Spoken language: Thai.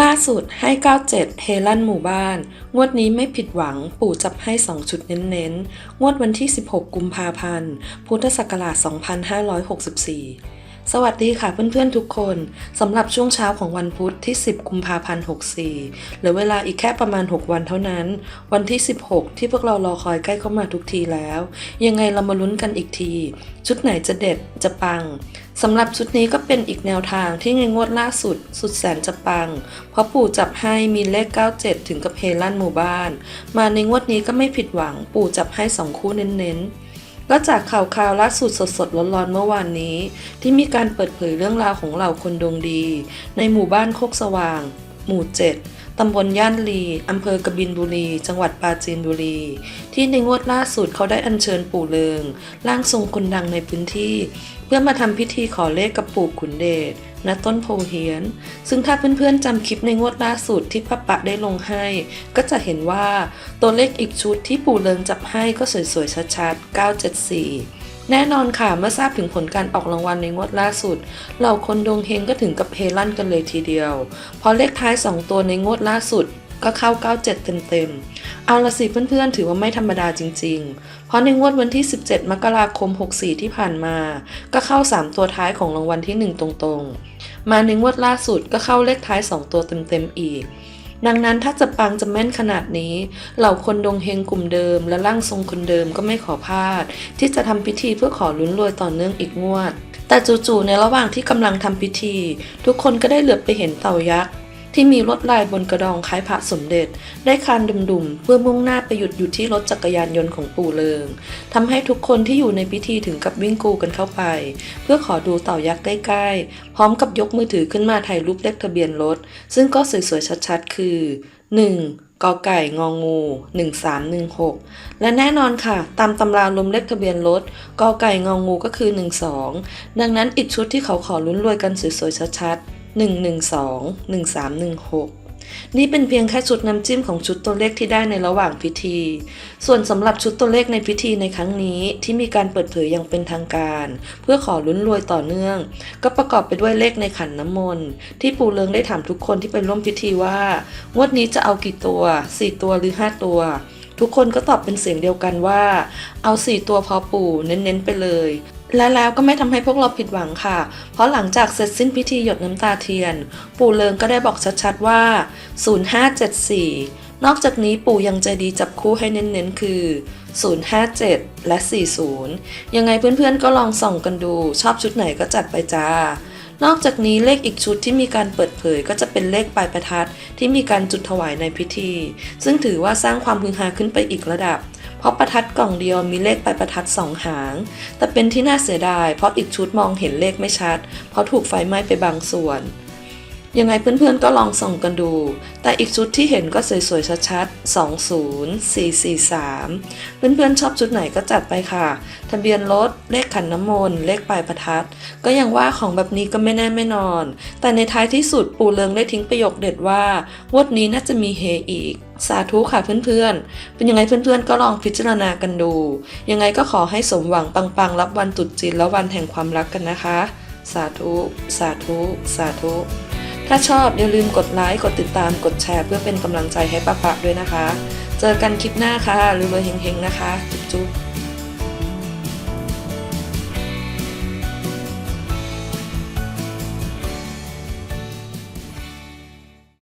ล่าสุดให้ 97 เฮลันหมู่บ้าน งวดนี้ไม่ผิดหวัง ปู่จับให้ 2 ชุดเน้นๆ งวดวันที่ 16 กุมภาพันธ์ พุทธศักราช 2564 สวัสดีค่ะเพื่อนๆทุกคนสำหรับช่วงเช้าของวันพุธที่ 10 กุมภาพันธ์ 64 เหลือเวลาอีกแค่ประมาณ 6 วันเท่านั้น วันที่ 16 ที่พวกเรารอคอยใกล้เข้ามาทุกทีแล้ว ยังไงเรามาลุ้นกันอีกที ชุดไหนจะเด็ดจะปังสำหรับชุดนี้ก็เป็นอีกแนวทางที่ในงวดล่าสุด สุดแสนจะปัง เพราะปู่จับให้มีเลข 97 ถึงกับเฮลั่นหมู่บ้าน มาในงวดนี้ก็ไม่ผิดหวังปู่จับให้สองคู่เน้นๆ ก็จากข่าวคราวล่าสุดสดๆร้อนๆเมื่อวานนี้ ที่มีการเปิดเผยเรื่องราวของเหล่าคนดวงดี ในหมู่บ้านโคกสว่าง หมู่ 7 ตำบลย่านลี อำเภอกบินบุรี จังหวัดปราจีนบุรี ที่ในงวดล่าสุดเขาได้อัญเชิญปู่เลิงร่างทรงคนดังในพื้นที่ เพื่อมาทำพิธีขอเลขกับปู่ขุนเดช ณต้นโพเฮียน ซึ่งถ้าเพื่อนๆจำคลิปในงวดล่าสุดที่ป้าปะได้ลงให้ ก็จะเห็นว่าตัวเลขอีกชุดที่ปู่เลิงจับให้ก็สวยๆชัดๆ 974แน่นอนค่ะ เมื่อทราบถึงผลการออกรางวัลในงวดล่าสุด เหล่าคนดวงเฮงก็ถึงกับเฮลั่นกันเลยทีเดียวเพราะเลขท้าย 2 ตัวในงวดล่าสุดก็เข้า 97 เต็มๆ เอาละสิเพื่อนๆ ถือว่าไม่ธรรมดาจริง ๆ เพราะในงวดวันที่ 17 มกราคม 64 ที่ผ่านมา ก็เข้า 3 ตัวท้ายของรางวัลที่ 1 ตรงๆ มาในงวดล่าสุดก็เข้าเลขท้าย 2 ตัวเต็มๆ อีก ดังนั้นถ้าจะปังจะแม่นขนาดนี้ เหล่าคนดวงเฮงกลุ่มเดิม และร่างทรงคนเดิมก็ไม่ขอพลาด ที่จะทำพิธีเพื่อขอลุ้นรวยต่อเนื่องอีกงวด แต่จู่ๆในระหว่างที่กำลังทำพิธี ทุกคนก็ได้เหลือบไปเห็นเต่ายักษ์ ที่มีลวดลายบนกระดองคล้ายพระสมเด็จ ได้คานดุมๆเพื่อมุ่งหน้าไปหยุดอยู่ที่รถจักรยานยนต์ของปู่เลิงทำให้ทุกคนที่อยู่ในพิธีถึงกับวิ่งกูกันเข้าไป เพื่อขอดูเต่ายักษ์ใกล้ๆ พร้อมกับยกมือถือขึ้นมาถ่ายรูปเลขทะเบียนรถ ซึ่งก็สวยๆชัดๆ คือ 1. กอไก่งองู 1316 และแน่นอนค่ะ ตามตำราลมเลขทะเบียนรถกอไก่งองูก็คือ 12 ดังนั้นอีกชุดที่เขาขอลุ้นรวยกันสวยๆชัดๆ 112 1316 นี่เป็นเพียงแค่ชุดน้ำจิ้มของชุดตัวเลขที่ได้ในระหว่างพิธี ส่วนสำหรับชุดตัวเลขในพิธีในครั้งนี้ที่มีการเปิดเผยอย่างเป็นทางการ เพื่อขอลุ้นรวยต่อเนื่อง ก็ประกอบไปด้วยเลขในขันน้ำมนต์ที่ปู่เลิงได้ถามทุกคนที่ไปร่วมพิธีว่างวดนี้จะเอากี่ตัว 4 ตัวหรือ 5 ตัวทุกคนก็ตอบเป็นเสียงเดียวกันว่า เอา4ตัวพอปู่เน้นๆไปเลย และแล้วก็ไม่ทำให้พวกเราผิดหวังค่ะ เพราะหลังจากเสร็จสิ้นพิธีหยดน้ำตาเทียน ปู่เลิงก็ได้บอกชัดๆว่า 0574 นอกจากนี้ปู่ยังใจดีจับคู่ให้เน้นๆ คือ 057 และ 40 ยังไงเพื่อนๆก็ลองส่องกันดู ชอบชุดไหนก็จัดไปจ้า นอกจากนี้เลขอีกชุดที่มีการเปิดเผยก็จะเป็นเลขปลายประทัดที่มีการจุดถวายในพิธี ซึ่งถือว่าสร้างความฮือฮาขึ้นไปอีกระดับ ราะประทัดกล่องเดียวมีเลขปลายประทัดสองหาง แต่เป็นที่น่าเสียดายเพราะอีกชุดมองเห็นเลขไม่ชัด เพราะถูกไฟไหม้ไปบางส่วน ยังไงเพื่อนๆก็ลองส่งกันดู แต่อีกชุดที่เห็นก็สวยๆชัดๆ 20443 เพื่อนๆชอบชุดไหนก็จัดไปค่ะ ทะเบียนรถ เลขขันน้ำมนต์ เลขปลายประทัด ก็ยังว่าของแบบนี้ก็ไม่แน่ไม่นอน แต่ในท้ายที่สุดปู่เลิงได้ทิ้งประโยคเด็ดว่างวดนี้น่าจะมีเฮอีก สาธุค่ะเพื่อนๆ เป็นยังไงเพื่อนๆก็ลองพิจารณากันดู ยังไงก็ขอให้สมหวังปังๆ รับวันตรุษจีนและวันแห่งความรักกันนะคะ สาธุ สาธุ สาธุ ถ้าชอบอย่าลืมกดไลค์ กดติดตาม กดแชร์ เพื่อเป็นกำลังใจให้ป้าปะด้วยนะคะ เจอกันคลิปหน้าค่ะรวยๆเฮงๆนะคะ จุ๊บๆ